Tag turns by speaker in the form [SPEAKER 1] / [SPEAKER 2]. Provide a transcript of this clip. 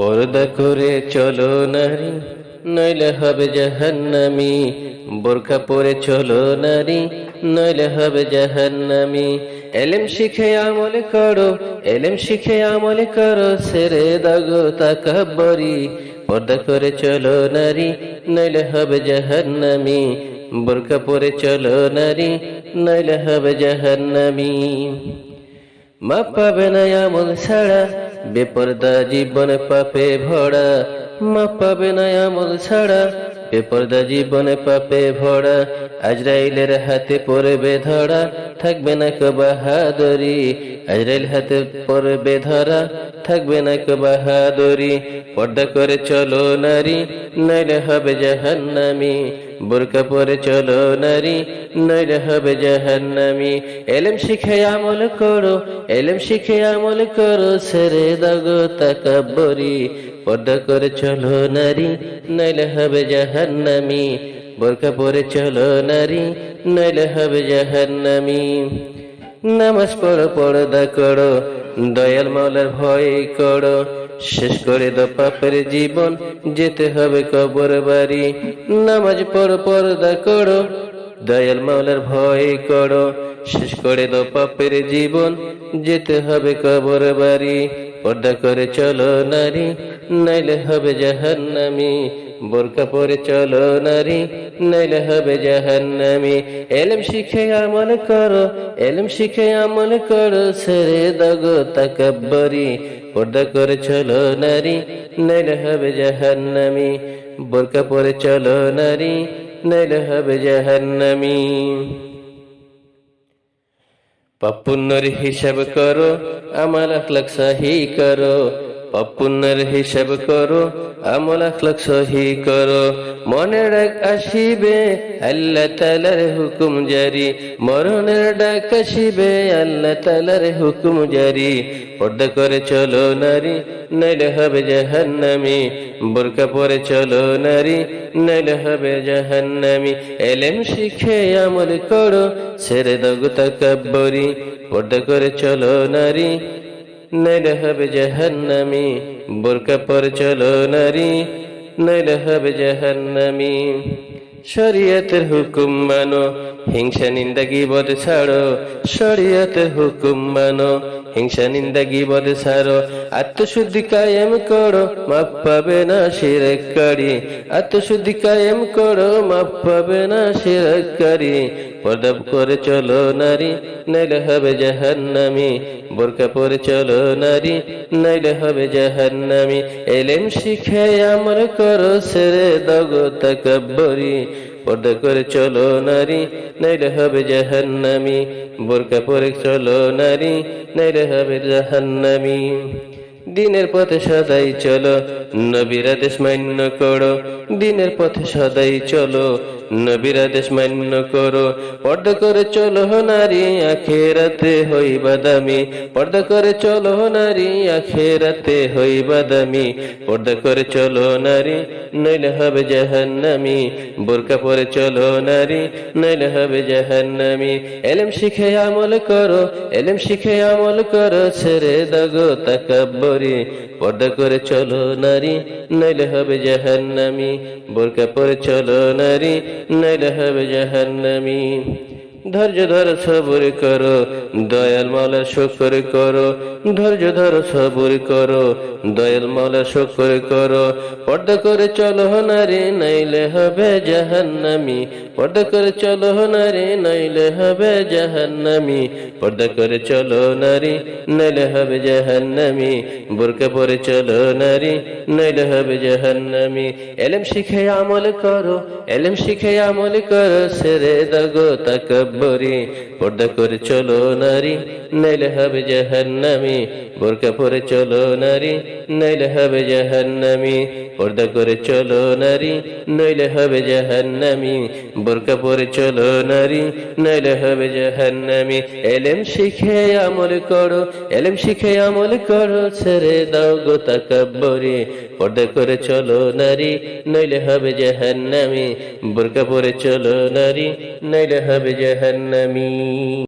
[SPEAKER 1] পর্দা করে চলো নারী, নইলে হবে জাহান্নামি। বোরখা পরে চলো নারী, নইলে হবে জাহান্নামি। এলেম শিখে আমল করো, এলেম শিখে আমল করো, সেরে দাগো তাকাব্বরি। পর্দা করে চলো নারী, নইলে হবে জাহান্নামি। বোরখা পরে চলো নারী, নইলে হবে জাহান্নামি। মা পাবে না আমল ছাড়া বেপরদা জীবন পাপে ভরা, মা পাবে না আমল ছাড়া। বেপরদা জীবনে পাপে ভরা, আজরাইলের হাতে পড়বে ধরা, থাকবে না কবাহাদি আজরাইল হাতে পড়বে ধরা। থাকবে না বাহাদুরি? পর্দা করে চলো নারী, নইলে হবে জাহান্নামি। বোরকা পরে চলো নারী, নইলে হবে জাহান্নামি। এলেম শিখে আমল করো, এলেম শিখে আমল করো সেরে দাগো তাকাব্বরি। পর্দা করে চলো নারী, নইলে হবে জাহান্নামি। বোরকা পরে চলো নারী, নইলে হবে জাহান্নামি। নামাজ পড়ো, পর্দা করো দয়াল মাওলার ভয় করো। শেষ করে দো পাপের জীবন, যেতে হবে কবর বাড়ি। নামাজ পড়ো, পর্দা করো। দয়াল মাওলার ভয় করো। শেষ করে দো পাপের জীবন, যেতে হবে কবর বাড়ি। পর্দা করে চলো নারী, নাইলে হবে জাহান্নামি। বোরকা পরে চলো নারী, নাইলে হবে জাহান্নামি। এলম শিখে আমল করো, এলম শিখে আমল করো সেরে দাগো তাকাব্বরি। পর্দা করে চলো নারী, নাইলে হবে জাহান্নামি। বোরকা পরে চলো নারী, নাইলে হবে জাহান্নামি। পাপুন্নর হিসাব করো আমল আখলাক সাহি করো। পাপুন্নর হিসাব করো, আমল আখলাক সহি করো। মনে ডাক আসিবে, আল্লাহ তালার হুকুম জারি। মরণের ডাক আসিবে, আল্লাহ তালার হুকুম জারি। পর্দা করে চলো নারী, নাইলে হবে জাহান্নামি। বোরকা পরে চলো নারী, নাইলে হবে জাহান্নামি। এলেম শিখে আমল করো, ছেড়ে দগু তাকাব্বরি। পর্দা করে চলো নারী নাইলে হবে জাহান্নামি, বোরকা পরে চলো নারী। নাইলে হবে শরীয়তের হুকুম মানো, হিংসা নিন্দা বদ ছাড়ো, শরিয়তের হুকুম মানো। হিংসা নিন্দা গিবদ ছাড়ো আত্মশুদ্ধি কায়েম করো মাপ পাবে না শিরকারি আত্মশুদ্ধি কায়েম করো মাপ পাবে না শিরকারি পর্দা করে চলো নারী, নাইলে হবে জাহান্নামি। বোরকা পরে চলো নারী, নাইলে হবে জাহান্নামি। এলেম শিখে আমল করো, সেরে দগো তাকাব্বরি। পর্দা করে চলো নারী, নাইলে হবে জাহান্নামি। বোরকা পরে চলো নারী, নাইলে হবে জাহান্নামি। দিনের পথে সদাই চলো, নবীর আদেশ মান্য করো। দিনের পথে সদাই চলো, নবীর আদেশ মান্য করো। পর্দা করে চলো নারী, আখেরাতে হই বাদামি পর্দা করে চলো নারী, আখেরাতে হই বাদামি পর্দা করে চলো নারী নইলে হবে জাহান্নামি। বোরকা পরে চলো নারী, নইলে হবে জাহান্নামি। এলেম শিখে আমল করো, এলেম শিখে আমল করো, ছেড়ে দাগো তাকাব্বরি। পর্দা করে চলো নারী, নইলে হবে জাহান্নামি। বোরকা পরে চলো নারী, নইলে হবে জাহান্নামি। ধৈর্য ধর, সবর করো। দয়াল মাওলা, শুকর করো। ধৈর্য ধর, সবর করো। দয়াল মাওলা, শুকর করো। পর্দা করে চলো নারী, নাইলে হবে জাহান্নামি। পর্দা করে চলো নারী, নাইলে হবে জাহান্নামি। পর্দা করে চলো নারী, নাইলে হবে জাহান্নামি। বোরকা পরে চলো নারী, নাইলে হবে জাহান্নামি। এলেম শিখে আমল করো, এলেম শিখে আমল করো। সেরে দাগো তাকাব্বরি পর্দা করে চলো নারী, নাইলে হবে জাহান্নামি। বোরকা পরে চলো নারী, নাইলে হবে জাহান্নামি। পর্দা করে চলো নারী, নইলে হবে জাহান্নামি। বোরকা পরে চলো নারী, নইলে হবে জাহান্নামি। এলেম শিখে আমল করো, এলেম শিখে আমল করো, ছেড়ে দাও গো তাকাব্বরি। পর্দা করে চলো নারী, নইলে হবে জাহান্নামি। বোরকা পরে চলো নারী, নইলে হবে জাহান্নামি।